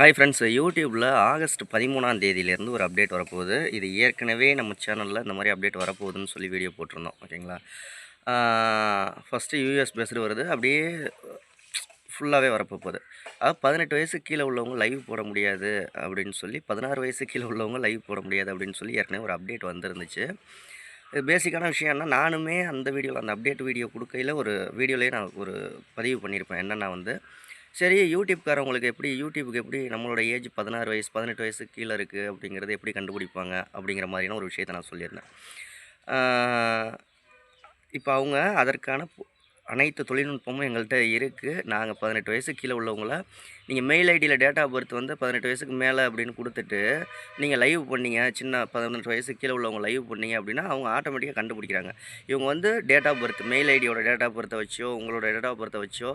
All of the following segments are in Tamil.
ஹாய் ஃப்ரெண்ட்ஸ் யூடியூப்பில் ஆகஸ்ட் பதிமூணாம் தேதியிலேருந்து ஒரு அப்டேட் வரப்போகுது. இது ஏற்கனவே நம்ம சேனலில் இந்த மாதிரி அப்டேட் வரப்போகுதுன்னு சொல்லி வீடியோ போட்டிருந்தோம். ஓகேங்களா ஃபஸ்ட்டு யூஎஸ் பேஸ்டு வருது. அப்படியே ஃபுல்லாகவே வரப்போ போகுது அதாவது பதினெட்டு வயசு கீழே உள்ளவங்க லைவ் போட முடியாது அப்படின்னு சொல்லி பதினாறு வயசு கீழே உள்ளவங்க லைவ் போட முடியாது அப்படின்னு சொல்லி ஏற்கனவே ஒரு அப்டேட் வந்துருந்துச்சு. இது பேசிக்கான விஷயம்னா நானுமே அந்த வீடியோவில் அந்த அப்டேட் வீடியோ கொடுக்கையில் ஒரு வீடியோலேயே நான் ஒரு பதிவு பண்ணியிருப்பேன். என்னென்னா வந்து சரி யூடியூப்காரவங்களுக்கு எப்படி யூடியூபுக்கு எப்படி நம்மளோட ஏஜ் பதினாறு வயசு பதினெட்டு வயசு கீழே இருக்குது அப்படிங்கிறத எப்படி கண்டுபிடிப்பாங்க அப்படிங்கிற மாதிரியான ஒரு விஷயத்தை நான் சொல்லியிருந்தேன். இப்போ அவங்க அதற்கான அனைத்து தொழில்நுட்பமும் எங்கள்கிட்ட இருக்குது நாங்கள் பதினெட்டு வயசு கீழே உள்ளவங்கள நீங்கள் மெயில் ஐடியில் டேட் ஆஃப் பர்த் வந்து பதினெட்டு வயசுக்கு மேலே அப்படின்னு கொடுத்துட்டு நீங்கள் லைவ் பண்ணீங்க சின்ன பதினெட்டு வயசு கீழே உள்ளவங்க லைவ் பண்ணீங்க அப்படின்னா அவங்க ஆட்டோமேட்டிக்காக கண்டுபிடிக்கிறாங்க. இவங்க வந்து டேட் ஆஃப் பர்த் மெயில் ஐடியோட டேட் ஆஃப் பர்த்தை வச்சோ உங்களோட டேட் ஆஃப் பர்த்தை வச்சோ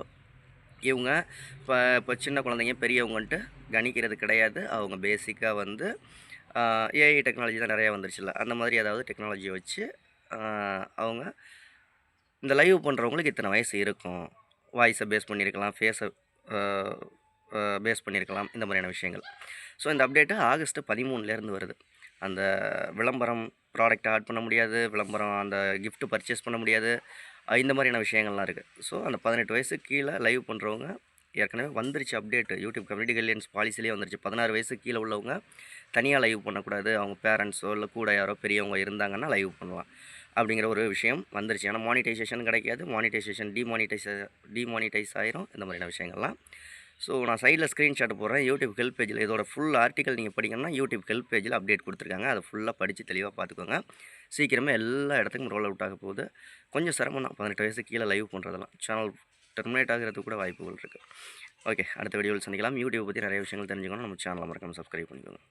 இவங்க இப்போ இப்போ சின்ன குழந்தைங்க பெரியவங்கன்ட்டு கணிக்கிறது கிடையாது. அவங்க பேசிக்காக வந்து ஏஐ டெக்னாலஜி தான் நிறையா வந்துருச்சுல்ல. அந்த மாதிரி ஏதாவது டெக்னாலஜியை வச்சு அவங்க இந்த லைவ் பண்ணுறவங்களுக்கு இத்தனை வயசு இருக்கும். வாய்ஸை பேஸ் பண்ணியிருக்கலாம் ஃபேஸை பேஸ் பண்ணியிருக்கலாம் இந்த மாதிரியான விஷயங்கள். ஸோ இந்த அப்டேட்டு ஆகஸ்ட் பதிமூணுலேருந்து வருது. அந்த விளம்பரம் ப்ராடக்ட் ஆட் பண்ண முடியாது விளம்பரம் அந்த கிஃப்ட்டு பர்ச்சேஸ் பண்ண முடியாது. இந்த மாதிரியான விஷயங்கள்லாம் இருக்குது ஸோ அந்த பதினெட்டு வயசு கீழே லைவ் பண்ணுறவங்க ஏற்கனவே வந்துருச்சு அப்டேட்டு யூடியூப் கம்யூனிட்டி கைட்லைன்ஸ் பாலிசிலேயே வந்துருச்சு. பதினாறு வயசு கீழே உள்ளவங்க தனியாக லைவ் பண்ணக்கூடாது. அவங்க பேரண்ட்ஸோ இல்லை கூட யாரோ பெரியவங்க இருந்தாங்கன்னா லைவ் பண்ணலாம். அப்படிங்கிற ஒரு விஷயம் வந்துருச்சு. ஏன்னா மானிட்டைசேஷன் கிடைக்காது. மானிட்டைசேஷன் டிமானிட்டைஸ் டிமானிட்டைஸ் ஆயிரும். இந்த மாதிரியான விஷயங்கள்லாம் ஸோ நான் சைடில் ஸ்க்ரீன்ஷாட் போடுறேன். யூடியூப் ஹெல்ப் பேஜில் இதோட ஃபுல் ஆர்டிக்கல் நீங்கள் படிக்கணும்னா யூடியூப் ஹெல்ப் பேஜில் அப்டேட் கொடுத்துருக்காங்க. அதை ஃபுல்லாக படித்து தெளிவாக பார்த்துக்கோங்க சீக்கிரமாக எல்லா இடத்துக்கும் ரோல் அவுட் ஆக போகுது. கொஞ்சம் சிரமம் தான். பதினெட்டு வயசு கீழே லைவ் பண்ணுறதெல்லாம் சேனல் டெர்மினேட் ஆகிறதுக்கு கூட வாய்ப்புகள் இருக்குது ஓகே அடுத்த வீடியோவில் சந்திக்கலாம். யூடியூப் பற்றி நிறைய விஷயங்கள் தெரிஞ்சுக்கணும் நம்ம சேனலை மறக்காமல் சப்ஸ்கிரைப் பண்ணிக்கோங்க.